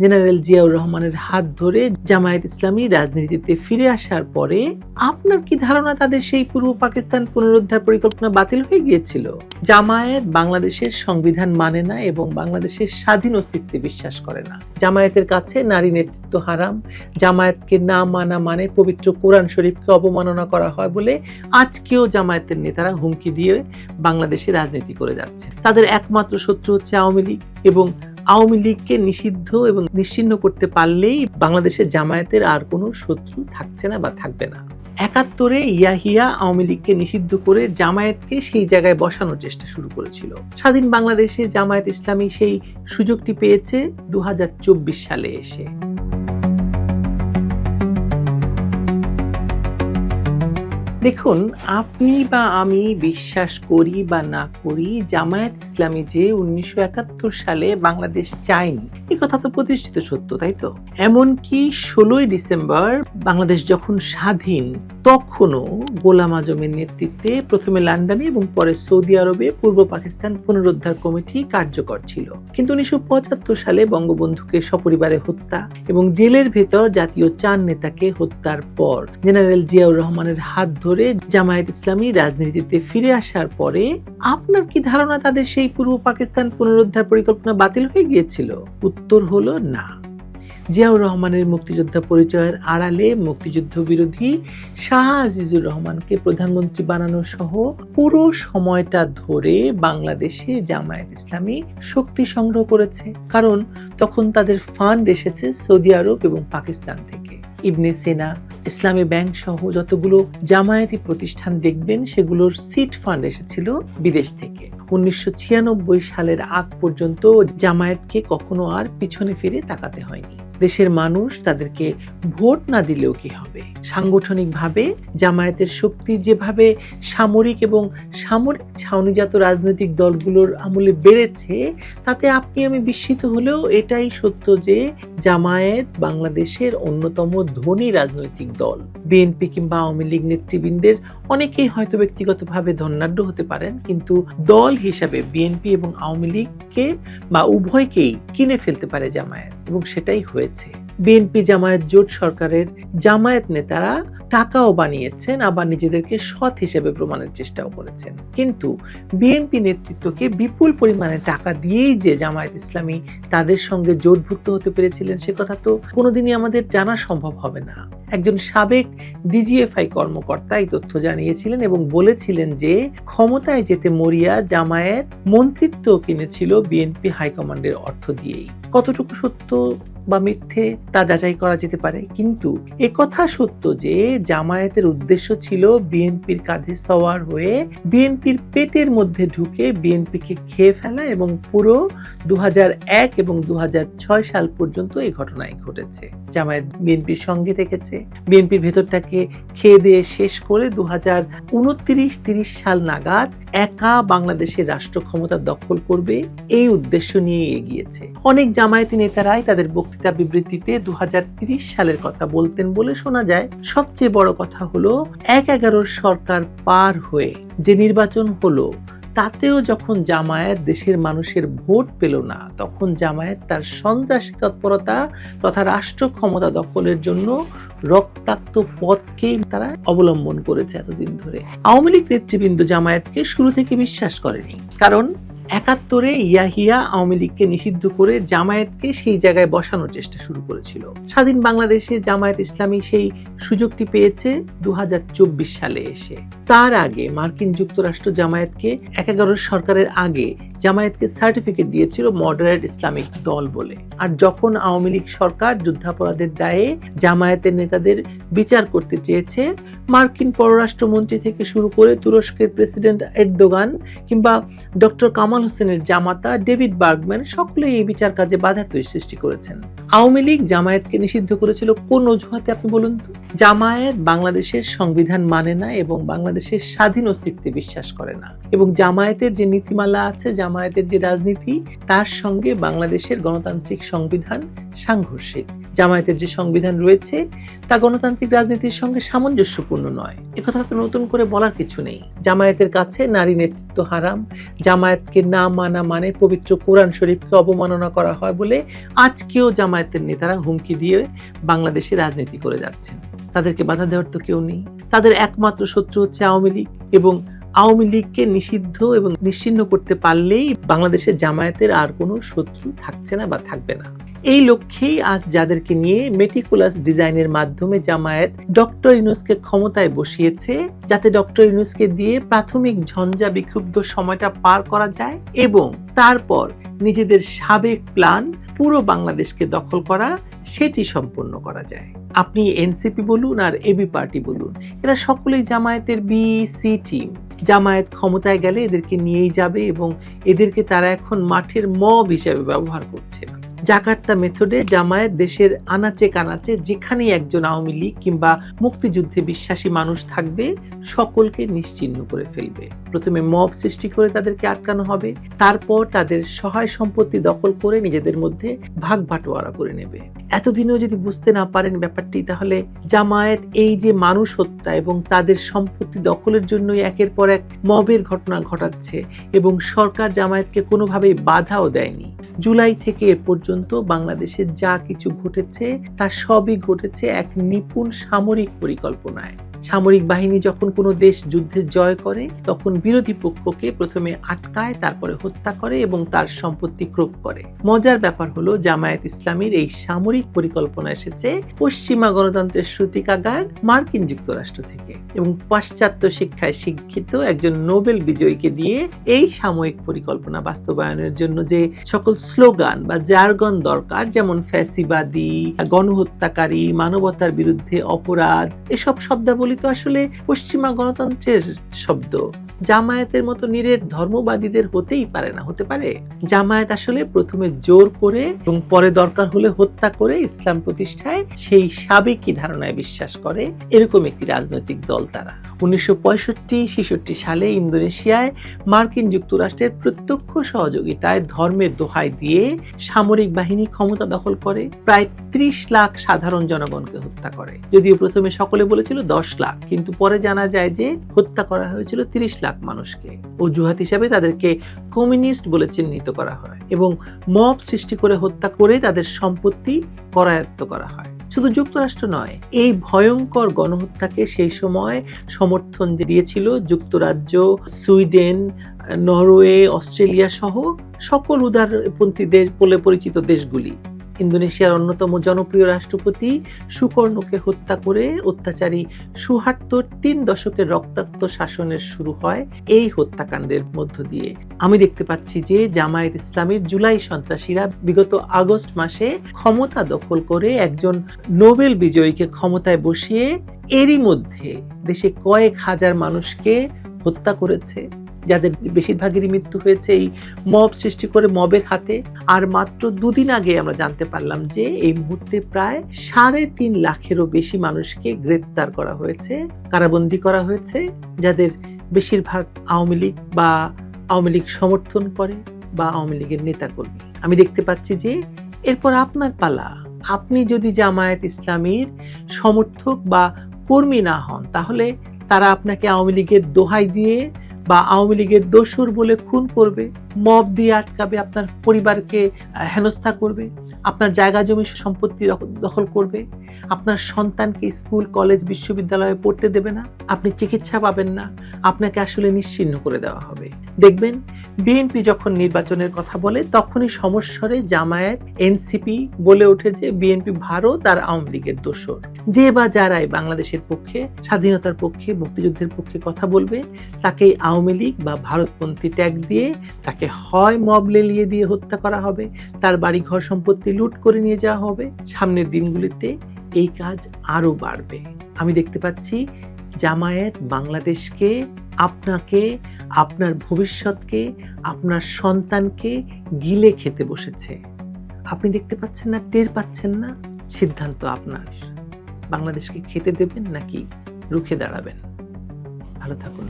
General Ziaur রহমানের হাত ধরে জামায়াত ইসলামী রাজনীতিতে ফিরে আসার পরে আপনার কি ধারণা তাদের সেই পূর্ব পাকিস্তান পুনরুদ্ধার পরিকল্পনা বাতিল হয়ে গিয়েছিল? জামায়াত বাংলাদেশের সংবিধান মানে না এবং বাংলাদেশের স্বাধীন অস্তিত্বে বিশ্বাস করে না। জামায়াতের কাছে নারী নেতৃত্ব হারাম। জামায়াতকে না মানা মানে পবিত্র কোরআন শরীফকে অবমাননা করা হয় বলে আজকেও জামায়াতের নেতারা হুমকি দিয়ে বাংলাদেশে রাজনীতি করে যাচ্ছে। তাদের একমাত্র শত্রু হচ্ছে আওয়ামী লীগ এবং আওয়ামী লীগকে নিষিদ্ধ এবং নিশ্চিন্ন করতে পারলেই বাংলাদেশের জামায়াতের আর কোনো শত্রু থাকছে না বা থাকবে না। একাত্তরে ইয়াহিয়া আওয়ামী লীগকে নিষিদ্ধ করে জামায়াতকে সেই জায়গায় বসানোর চেষ্টা শুরু করেছিল। স্বাধীন বাংলাদেশে জামায়াত ইসলামী সেই সুযোগটি পেয়েছে দু হাজার চব্বিশ সালে এসে। দেখুন, আপনি বা আমি বিশ্বাস করি বা না করি জামায়াত ইসলামী যে উনিশশো একাত্তর সালে বাংলাদেশ চায়নি এই কথা তো প্রতিষ্ঠিত সত্য, তাই তো? এমনকি ষোলোই ডিসেম্বর বাংলাদেশ যখন স্বাধীন, তখনও গোলাম আজমের নেতৃত্বে প্রথমে লন্ডনে এবং পরে সৌদি আরবে, পূর্ব পাকিস্তান পুনরুদ্ধার কমিটি কার্যকর ছিল। কিন্তু উনিশশো পঁচাত্তর সালে বঙ্গবন্ধুকে সপরিবারে হত্যা এবং জেলের ভেতর জাতীয় চার নেতাকে হত্যার পর জেনারেল জিয়াউর রহমানের হাত ধরে জামায়াত ইসলামী রাজনীতিতে ফিরে আসার পরে আপনার কি ধারণা তাদের সেই পূর্ব পাকিস্তান পুনরুদ্ধার পরিকল্পনা বাতিল হয়ে গিয়েছিল? উত্তর হলো না। জিয়াউর রহমানের মুক্তিযোদ্ধা পরিচয়ের আড়ালে মুক্তিযুদ্ধ বিরোধী শাহ আজিজুর রহমানকে প্রধানমন্ত্রী বানানো সহ পুরো সময়টা ধরে বাংলাদেশে জামায়াত ইসলামী শক্তি সংগ্রহ করেছে। কারণ তখন তাদের ফান্ড এসেছে সৌদি আরব এবং পাকিস্তান থেকে। ইবনে সেনা ইসলামী ব্যাংক সহ যতগুলো জামায়াতি প্রতিষ্ঠান দেখবেন, সেগুলোর সিট ফান্ড এসেছিল বিদেশ থেকে। উনিশশো ছিয়ানব্বই সালের আগ পর্যন্ত জামায়াতকে কখনো আর পিছনে ফিরে তাকাতে হয়নি। দেশের মানুষ তাদেরকে ভোট না দিলেও কি হবে? সাংগঠনিকভাবে, জামায়াতের শক্তি যেভাবে সামরিক এবং সামরিক ছাউনিজাত রাজনৈতিক দলগুলোর আমলে বেড়েছে, তাতে আপনি আমি বিস্মিত হলেও এটাই সত্য যে জামায়াত বাংলাদেশের অন্যতম ধনী রাজনৈতিক দল। বিএনপি কিংবা আওয়ামী লীগ নেতৃবৃন্দের অনেকেই হয়তো ব্যক্তিগতভাবে ধনাঢ্য হতে পারেন, কিন্তু দল হিসাবে বিএনপি এবং আওয়ামী লীগকে বা উভয়কেই কিনে ফেলতে পারে জামায়াত। এবং সেটাই হয়েছে। বিএনপি জামায়াত জোট সরকারের জামায়াত নেতারা টাকাও বানিয়েছেন, আবার নিজেদেরকে সৎ হিসেবে প্রমাণের চেষ্টাও করেছেন। কিন্তু বিএনপি নেতৃত্বকে বিপুল পরিমাণে টাকা দিয়েই যে জামায়াত ইসলামী তাদের সঙ্গে জোটভুক্ত হতে পেরেছিলেন সে কথা তো কোনোদিনই আমাদের জানা সম্ভব হবে না। একজন সাবেক ডিজিএফআই কর্মকর্তা এই তথ্য জানিয়েছিলেন এবং বলেছিলেন যে ক্ষমতায় যেতে মরিয়া জামায়াত মন্ত্রিত্ব কিনেছিল বিএনপি হাইকমান্ডের অর্থ দিয়েই। কতটুকু সত্য বা মিথ্যে তা যাচাই করা যেতে পারে। কিন্তু কথা সত্য যে জামায়াতের উদ্দেশ্য ছিল বিএনপির কাঁধে সওয়ার হয়ে বিএনপির পেটের মধ্যে ঢুকে বিএনপিকে খেয়ে ফেলা এবং পুরো দু হাজার এক এবং দু হাজার ছয় সাল পর্যন্ত এই ঘটনায় ঘটেছে। জামায়াত বিএনপির সঙ্গে থেকেছে। বিএনপির ভেতরটাকে খেয়ে দিয়ে শেষ করে দু হাজার সাল নাগাদ একা বাংলাদেশের রাষ্ট্র ক্ষমতা দখল করবে, এই উদ্দেশ্য নিয়ে এগিয়েছে। অনেক জামায়াতি নেতারাই তাদের বক্তৃতা বিবৃতিতে দু সালের কথা বলতেন বলে শোনা যায়। সবচেয়ে বড় কথা হলো, এক এগারোর সরকার পার হয়ে যে নির্বাচন হলো তাতেও যখন জামায়াত দেশের মানুষের ভোট পেল না, তখন জামায়াত তার সন্ত্রাসী তৎপরতা তথা রাষ্ট্র ক্ষমতা দখলের জন্য রক্তাক্ত পথকেই তারা অবলম্বন করেছে এতদিন ধরে। আওয়ামী লীগ নেতৃবৃন্দ জামায়াতকে শুরু থেকে বিশ্বাস করেনি। কারণ একাত্তরে ইয়াহিয়া আওয়ামী লীগকে নিষিদ্ধ করে জামায়াতকে সেই জায়গায় বসানোর চেষ্টা শুরু করেছিল। স্বাধীন বাংলাদেশে জামায়াত ইসলামী সেই সুযোগটি পেয়েছে দু হাজার চব্বিশ সালে এসে। তার আগে মার্কিন যুক্তরাষ্ট্র জামায়াতকে এক এগারো সরকারের আগে জামায়াতকে সার্টিফিকেট দিয়েছিল মডারেট ইসলামিক দল বলে। আর যখন আওয়ামী লীগ সরকার যুদ্ধাপরাধের দায়ে জামায়াতের নেতাদের বিচার করতে চেয়েছে, মার্কিন পররাষ্ট্রমন্ত্রী থেকে শুরু করে তুরস্কের প্রেসিডেন্ট এরদোগান কিংবা ডক্টর কামাল হোসেনের জামাতা ডেভিড বার্গম্যান সকলে এই বিচার কাজে বাধা সৃষ্টি করেছেন। আওয়ামী লীগ জামায়াতকে নিষিদ্ধ করেছিল কোন অজুহাতে, আপনি বলুন তো? জামায়াত বাংলাদেশের সংবিধান মানে না এবং বাংলাদেশের স্বাধীন অস্তিত্বে বিশ্বাস করে না। এবং জামায়াতের যে নীতিমালা আছে, জামায়াতের যে রাজনীতি, তার সঙ্গে বাংলাদেশের গণতান্ত্রিক সংবিধান সাংঘর্ষিক। জামায়াতের যে সংবিধান রয়েছে, তা গণতান্ত্রিক রাজনীতির সঙ্গে সামঞ্জস্যপূর্ণ নয়। একথা তো নতুন করে বলার কিছু নেই। জামায়াতের কাছে নারী নেতৃত্ব হারাম। জামায়াতকে না মানা মানে পবিত্র কোরআন শরীফকে অবমাননা করা হয় বলে আজকেও জামায়াতের নেতারা হুমকি দিয়ে বাংলাদেশে রাজনীতি করে যাচ্ছেন। তাদেরকে বাধা দেওয়ার তো কেউ নেই। তাদের একমাত্র শত্রু হচ্ছে আওয়ামী লীগ এবং আওয়ামী লীগকে নিষিদ্ধ এবং নিশ্চিহ্ন করতে পারলেই বাংলাদেশের জামায়াতের আর কোনো শত্রু থাকছে না বা থাকবে না। এই লক্ষ্যেই আজ যাদেরকে নিয়ে মেটিকুলাস ডিজাইনের মাধ্যমে জামায়াত ডক্টর ইউনুসকে ক্ষমতায় বসিয়েছে, যাতে ডক্টর ইউনুসকে দিয়ে প্রাথমিক ঝঞ্ঝা বিক্ষুব্ধ সময়টা পার করা যায় এবং তারপর নিজেদের সাবেক প্ল্যান পুরো বাংলাদেশকে দখল করা, সেটি সম্পন্ন করা যায়। আপনি এনসিপি বলুন আর এবি পার্টি বলুন, এরা সকলেই জামায়াতের বি সি টিম জামায়াত ক্ষমতায় গেলে এদেরকে নিয়েই যাবে এবং এদেরকে তারা এখন মাঠের মব হিসাবে ব্যবহার করছে। জাকার্তা মেথডে জামায়াত দেশের আনাচে কানাচে যেখানেই একজন আওয়ামী লীগ কিংবা মুক্তিযুদ্ধে বিশ্বাসী মানুষ থাকবে সকলকে নিশ্চিহ্ন করে ফেলবে। প্রথমে মব সৃষ্টি করে তাদেরকে আটকানো হবে, তারপর তাদের সহায় সম্পত্তি দখল করে নিজেদের মধ্যে ভাগ বাটোয়ারা করে নেবে। এতদিনেও যদি বুঝতে না পারেন ব্যাপারটি, তাহলে জামায়াত এই যে মানুষ হত্যা এবং তাদের সম্পত্তি দখলের জন্যই একের পর এক মবের ঘটনা ঘটাচ্ছে এবং সরকার জামায়াতকে কোনোভাবেই বাধাও দেয়নি। জুলাই থেকে এ পর্যন্ত বাংলাদেশে যা কিছু ঘটেছে, তা সবই ঘটেছে এক নিপুণ সামরিক পরিকল্পনায়। সামরিক বাহিনী যখন কোনো দেশ যুদ্ধে জয় করে, তখন বিরোধী পক্ষকে প্রথমে আটকায়, তারপরে হত্যা করে এবং তার সম্পত্তি ক্রোপ করে। মজার ব্যাপার হলো, জামায়াত ইসলামীর এই সামরিক পরিকল্পনা এসেছে পশ্চিমা গণতন্ত্রের সূতিকাগার মার্কিন যুক্তরাষ্ট্র থেকে এবং পাশ্চাত্য শিক্ষায় শিক্ষিত একজন নোবেল বিজয়ীকে দিয়ে এই সাময়িক পরিকল্পনা বাস্তবায়নের জন্য যে সকল স্লোগান বা জার্গন দরকার, যেমন ফ্যাসিবাদী, গণহত্যাকারী, মানবতার বিরুদ্ধে অপরাধ, এসব শব্দাবলী তো আসলে পশ্চিমা গণতন্ত্রের শব্দ। জামায়াতের মতো নিরেট ধর্মবাদীদের হতেই পারে না, হতে পারে। জামায়াত আসলে প্রথমে জোর করে এবং পরে দরকার হলে হত্যা করে ইসলাম প্রতিষ্ঠায় সেই সাবেকি ধারণায় বিশ্বাস করে এরকম একটি রাজনৈতিক দল তারা। উনিশশো পঁয়ষট্টি সালে ইন্দোনেশিয়ায় মার্কিন যুক্তরাষ্ট্রের প্রত্যক্ষ সহযোগিতায় ধর্মের দোহাই দিয়ে সামরিক বাহিনী ক্ষমতা দখল করে, প্রায় ত্রিশ লাখ সাধারণ জনগণকে হত্যা করে। যদিও প্রথমে সকলে বলেছিল দশ লাখ, কিন্তু পরে জানা যায় যে হত্যা করা হয়েছিল তিরিশ লাখ। মানুষকে। অজুহাত হিসাবে তাদেরকে কমিউনিস্ট বলে চিহ্নিত করা হয় এবং মব সৃষ্টি করে হত্যা করে তাদের সম্পত্তি করায়ত্ত করা হয়। শুধু যুক্তরাষ্ট্র নয়, এই ভয়ঙ্কর গণহত্যাকে সেই সময় সমর্থন দিয়েছিল যুক্তরাজ্য, সুইডেন, নরওয়ে, অস্ট্রেলিয়া সহ সকল উদারপন্থী দেশ বলে পরিচিত দেশগুলি। ইন্দোনেশিয়ার অন্যতম জনপ্রিয় রাষ্ট্রপতি সুকর্ণকে হত্যা করে অত্যাচারী সুহাত্তর তিন দশকের রক্তাক্ত শাসনের শুরু হয় এই হত্যাকাণ্ডের মধ্য দিয়ে। আমি দেখতে পাচ্ছি যে জামায়াত ইসলামের জুলাই সন্ত্রাসীরা বিগত আগস্ট মাসে ক্ষমতা দখল করে একজন নোবেল বিজয়ীকে ক্ষমতায় বসিয়ে এরই মধ্যে দেশে কয়েক হাজার মানুষকে হত্যা করেছে। যাদের বেশিরভাগেরই মৃত্যু হয়েছে এই মব সৃষ্টি করে মবের হাতে। আর মাত্র দুদিন আগে আমরা জানতে পারলাম যে এই মুহূর্তে প্রায় সাড়ে তিন লাখেরও বেশি মানুষকে গ্রেপ্তার করা হয়েছে, কারাবন্দি করা হয়েছে, যাদের বেশিরভাগ আওয়ামী লীগ বা আওয়ামী লীগ সমর্থন করে বা আওয়ামী লীগের নেতাকর্মী। আমি দেখতে পাচ্ছি যে এরপর আপনার পালা। আপনি যদি জামায়াত ইসলামীর সমর্থক বা কর্মী না হন, তাহলে তারা আপনাকে আওয়ামী লীগের দোহাই দিয়ে বা আওয়ামী লীগের দোসর বলে খুন করবে মব দিয়ে আটকাবে আপনার পরিবারকে হেনস্থা করবে। আপনার জায়গা জমি সম্পত্তি দখল করবে। আপনার সন্তানকে স্কুল, কলেজ, বিশ্ববিদ্যালয়ে পড়তে দেবে না। আপনি চিকিৎসা পাবেন না। আপনাকে আসলে নিশ্চিহ্ন করে দেওয়া হবে। দেখবেন, বিএনপি যখন নির্বাচনের কথা বলে, তখনই সমস্যরে জামায়াত, এনসিপি বলে ওঠে যে বিএনপি ভারত আর আওয়ামী লীগের দোসর। যে বা যারাই বাংলাদেশের পক্ষে, স্বাধীনতার পক্ষে, মুক্তিযুদ্ধের পক্ষে কথা বলবে তাকে আওয়ামী লীগ বা ভারতপন্থী ট্যাগ দিয়ে, তাকে হয় মব লেলিয়ে দিয়ে হত্যা করা হবে। তার বাড়ি ঘর সম্পত্তি লুট করে নিয়ে যাওয়া হবে, সামনের দিনগুলিতে এই কাজ আরও বাড়বে। আমি দেখতে পাচ্ছি জামায়াত বাংলাদেশকে, আপনাকে, আপনার ভবিষ্যৎকে, আপনার সন্তানকে গিলে খেতে বসেছে। আপনি দেখতে পাচ্ছেন না, টের পাচ্ছেন না? সিদ্ধান্ত আপনার। বাংলাদেশকে খেতে দেবেন নাকি রুখে দাঁড়াবেন? ভালো থাকুন।